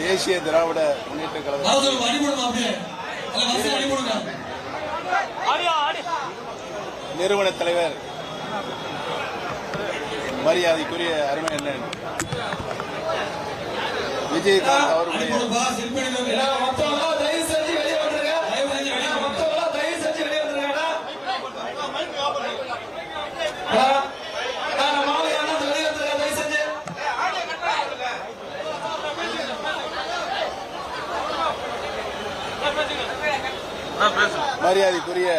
தேசிய திராவிட முன்னேற்ற கழகம். நிறுவன தலைவர் மரியாதைக்குரிய அருமை அண்ணன் விஜயகாந்த் அவர்களுடைய மரியாதைக்குரிய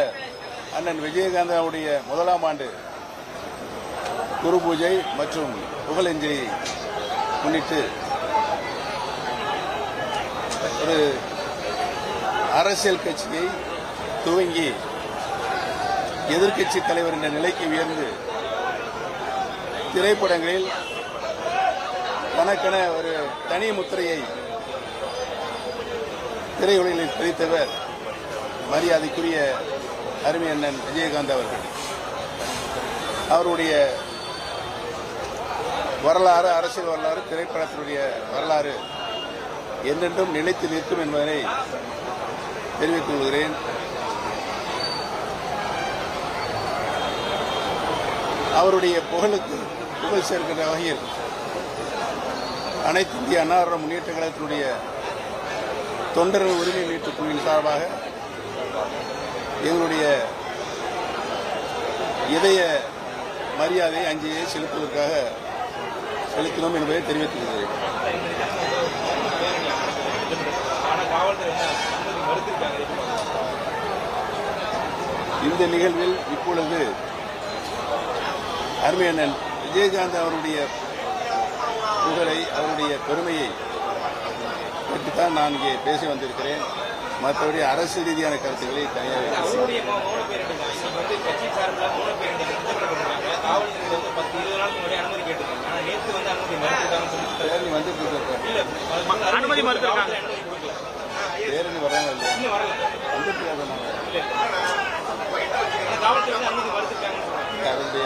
அண்ணன் விஜயகாந்தனுடைய முதலாம் ஆண்டு குரு பூஜை மற்றும் புகழஞ்சலியை முன்னிட்டு ஒரு அரசியல் கட்சியை துவங்கி எதிர்க்கட்சி தலைவர் என்ற நிலைக்கு உயர்ந்து திரைப்படங்களில் தனக்கென ஒரு தனி முத்திரையை திரையுலகில் பதித்தவர் மரியாதைக்குரிய அருமை அண்ணன் விஜயகாந்த் அவர்கள். அவருடைய வரலாறு அரசியல் வரலாறு திரைப்படத்தினுடைய வரலாறு என்றென்றும் நிலைத்து நிற்கும் என்பதனை தெரிவித்துக் கொள்கிறேன். அவருடைய புகழுக்கு புகழ் சேர்க்கின்ற வகையில் அனைத்து இந்திய அன்னார முன்னேற்ற கழகத்தினுடைய தொண்டர்கள் உரிமை மீட்புக் குழுவின் சார்பாக எங்களுடைய இதய மரியாதை அஞ்சலியை செலுத்துவதற்காக செலுத்தினோம் என்பதை தெரிவித்துள்ளது இந்த நிகழ்வில் இப்பொழுது அருமையண்ணன் விஜயகாந்த் அவருடைய புகழை அவருடைய பெருமையை பற்றித்தான் நான் இங்கே பேசி வந்திருக்கிறேன். மற்றபடி அரசு ரீதியான கருத்துக்களை தனியாக பேரணி வந்து அனுமதி பேரணி மறுத்திருக்காங்க. பேரணி வராங்க அதனுடைய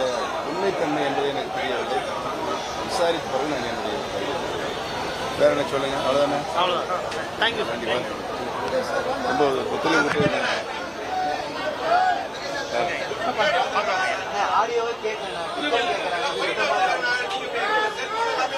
உண்மைத்தன்மை என்பது எனக்கு தெரியவில்லை விசாரித்த பிறகு நான் என்னுடைய வேற என்ன சொல்லுங்க? அவ்வளவுதானே? அவ்வளவுதான். தேங்க்யூ கண்டிப்பா. ரொம்ப விட்டு ஆடியோவை